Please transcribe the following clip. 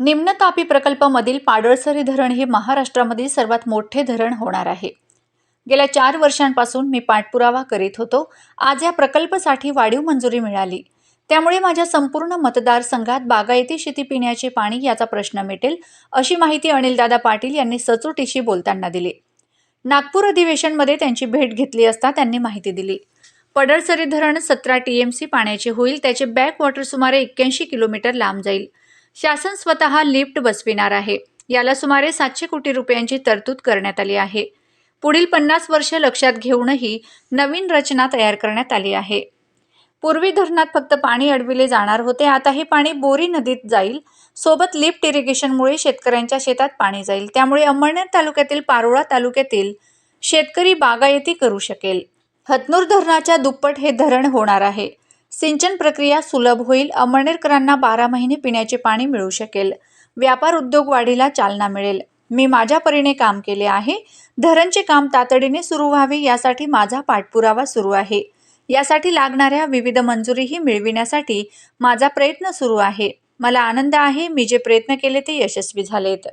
निम्न तापी प्रकल्पामधील पाडळसरी धरण हे महाराष्ट्रामधील सर्वात मोठे धरण होणार आहे. गेल्या चार वर्षांपासून मी पाठपुरावा करीत होतो. आज या प्रकल्पासाठी वाढीव मंजुरी मिळाली. त्यामुळे माझ्या संपूर्ण मतदारसंघात बागायती शेती पिण्याचे पाणी याचा प्रश्न मिटेल अशी माहिती अनिलदादा पाटील यांनी सचोटीशी बोलताना दिली. नागपूर अधिवेशनमध्ये त्यांची भेट घेतली असता त्यांनी माहिती दिली. पडळसरी धरण सतरा टी एम सी पाण्याचे होईल त्याचे बॅक वॉटर सुमारे एक्क्याऐंशी किलोमीटर लांब जाईल. शासन स्वतः लिफ्ट बसविणार आहे. याला सुमारे सातशे कोटी रुपयांची तरतूद करण्यात आली आहे. पुढील पन्नास वर्ष लक्षात घेऊनही नवीन रचना तयार करण्यात आली आहे. पूर्वी धरणात फक्त पाणी अडविले जाणार होते. आता हे पाणी बोरी नदीत जाईल. सोबत लिफ्ट इरिगेशनमुळे शेतकऱ्यांच्या शेतात पाणी जाईल. त्यामुळे अंमळनेर तालुक्यातील पारोळा तालुक्यातील शेतकरी बागायती करू शकेल. हतनूर धरणाच्या दुप्पट हे धरण होणार आहे. सिंचन प्रक्रिया सुलभ होईल अमळनेरकरांना बारा महिने पिण्याचे पाणी मिळू शकेल. व्यापार उद्योग वाढीला चालना मिळेल. मी माझ्या परीने काम केले आहे. धरणचे काम तातडीने सुरू व्हावे यासाठी माझा पाठपुरावा सुरू आहे. यासाठी लागणाऱ्या विविध मंजुरीही मिळविण्यासाठी माझा प्रयत्न सुरू आहे. मला आनंद आहे मी जे प्रयत्न केले ते यशस्वी झालेत.